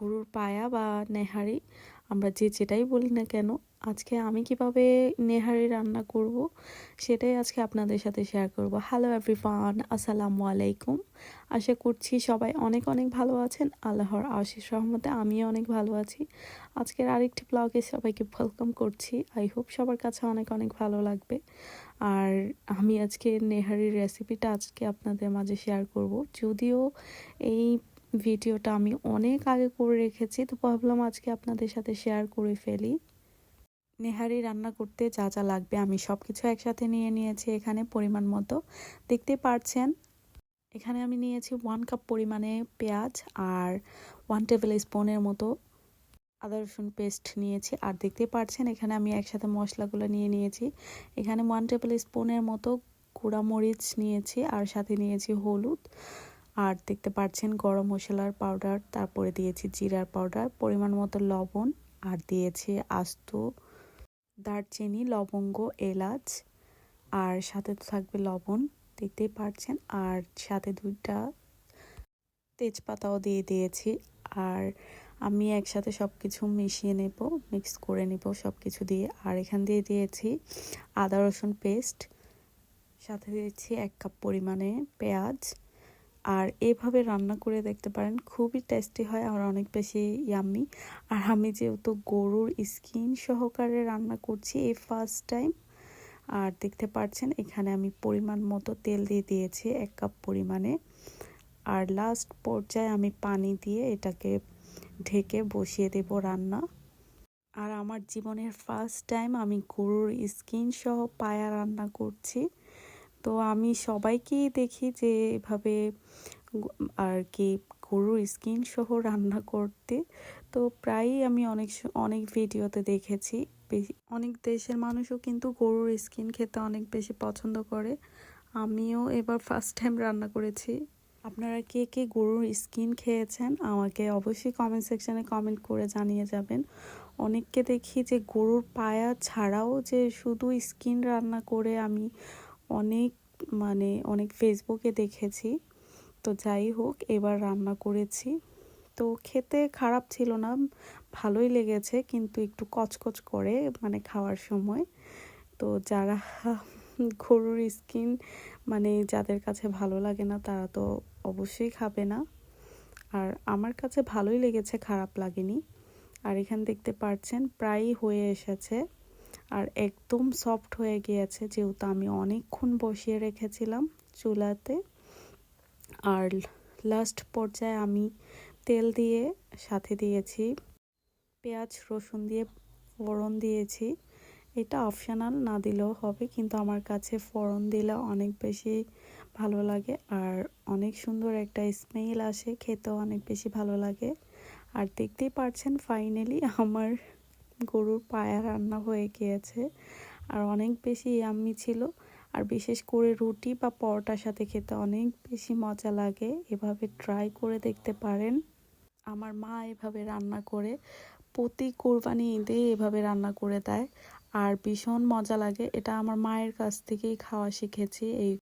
গরুর পায়া বা নেহারি, আমরা যে যেটাই বলি না কেন, আজকে আমি কীভাবে নেহারি রান্না করব, সেটাই আজকে আপনাদের সাথে শেয়ার করব। হ্যালো এভরিওয়ান আসসালামু আলাইকুম। আশা করছি সবাই অনেক অনেক ভালো আছেন। আল্লাহর আশিস রহমতে আমিও অনেক ভালো আছি। আজকের আরেকটি ব্লগে সবাইকে ওয়েলকাম করছি। আই হোপ সবার কাছে অনেক অনেক ভালো লাগবে। আর আমি আজকে নেহারির রেসিপিটা আজকে আপনাদের মাঝে শেয়ার করব। যদিও এই ভিডিওটা আমি অনেক আগে করে রেখেছি, তো ভাবলাম আজকে আপনাদের সাথে শেয়ার করে ফেলি। নেহারি রান্না করতে যা যা লাগবে আমি সব কিছু একসাথে নিয়ে নিয়েছি এখানে পরিমাণ মতো। দেখতে পারছেন, এখানে আমি নিয়েছি ওয়ান কাপ পরিমাণে পেঁয়াজ আর ওয়ান টেবিল স্পুনের মতো আদা রসুন পেস্ট নিয়েছি। আর দেখতে পাচ্ছেন এখানে আমি একসাথে মশলাগুলো নিয়ে নিয়েছি। এখানে ওয়ান টেবিল স্পুনের মতো গুঁড়া মরিচ নিয়েছি আর সাথে নিয়েছি হলুদ। আর দেখতে পাচ্ছেন গরম মশলার পাউডার তারপরে দিয়েছি জিরার পাউডার পরিমাণ মতো লবণ, আর দিয়েছি আস্ত দারচিনি, লবঙ্গ, এলাচ, আর সাথে তো থাকবে লবণ, দেখতেই পাচ্ছেন আর সাথে দুইটা তেজপাতাও দিয়ে দিয়েছি, আর আমি একসাথে সব কিছু মিশিয়ে নেব মিক্স করে নেব সব কিছু দিয়ে, আর এখান দিয়ে দিয়েছি আদা রসুন পেস্ট সাথে দিয়েছি এক কাপ পরিমাণে পেঁয়াজ আর এভাবে রান্না করে দেখতে পারেন, খুবই টেস্টি হয়, আর অনেক বেশি ইয়াম্মি আর আমি যেহেতু গরুর স্কিন সহকারে রান্না করছি এই ফার্স্ট টাইম আর দেখতে পাচ্ছেন এখানে আমি পরিমাণ মতো তেল দিয়ে দিয়েছি এক কাপ পরিমাণে। আর লাস্ট পর্যায়ে আমি পানি দিয়ে এটাকে ঢেকে বসিয়ে দেব রান্না। আর আমার জীবনের ফার্স্ট টাইম আমি গরুর স্কিন সহ পায়া রান্না করছি। তো আমি সবাইকেই দেখি যে এভাবে আর কি গরুর স্কিন সহ রান্না করতে। তো প্রায়ই আমি অনেক অনেক ভিডিওতে দেখেছি। অনেক দেশের মানুষও কিন্তু গরুর স্কিন খেতে অনেক বেশি পছন্দ করে। আমিও এবার ফার্স্ট টাইম রান্না করেছি। আপনারা কে কে গরুর স্কিন খেয়েছেন, আমাকে অবশ্যই কমেন্ট সেকশানে কমেন্ট করে জানিয়ে যাবেন। অনেককে দেখি যে গরুর পায়া ছাড়াও যে শুধু স্কিন রান্না করে আমি অনেক মানে অনেক ফেসবুকে দেখেছি। তো যাই হোক, এবার রান্না করেছি। তো খেতে খারাপ ছিল না, ভালোই লেগেছে, কিন্তু একটু কচকচ করে মানে খাওয়ার সময়। তো যারা গরুর স্কিন মানে যাদের কাছে ভালো লাগে না, তারা তো অবশ্যই খাবে না। আর আমার কাছে ভালোই লেগেছে, খারাপ লাগেনি। আর এখানে দেখতে পাচ্ছেন প্রায়ই হয়ে এসেছে। আর একদম সফট হয়ে গিয়েছে, যেহেতু আমি অনেকক্ষণ বসিয়ে রেখেছিলাম চুলাতে। আর লাস্ট পর্যায়ে আমি তেল দিয়ে সাথে দিয়েছি পেঁয়াজ, রসুন দিয়ে ফোড়ন দিয়েছি। এটা অপশনাল না দিলেও হবে, কিন্তু আমার কাছে ফোড়ন দিলে অনেক বেশি ভালো লাগে আর অনেক সুন্দর একটা স্মেল আসে, খেতেও অনেক বেশি ভালো লাগে। আর দেখতেই পারছেন ফাইনালি আমার গরুর পায়া রান্না হয়ে গিয়েছে। আর অনেক বেশি ইয়াম্মি ছিল। আর বিশেষ করে রুটি বা পরোটার সাথে খেতে অনেক বেশি মজা লাগে। এভাবে ট্রাই করে দেখতে পারেন। আমার মা এভাবে রান্না করে। প্রতি কোরবানি ঈদে এভাবে রান্না করে দেয়। আর ভীষণ মজা লাগে। এটা আমার মায়ের কাছ থেকেই খাওয়া শিখেছি এই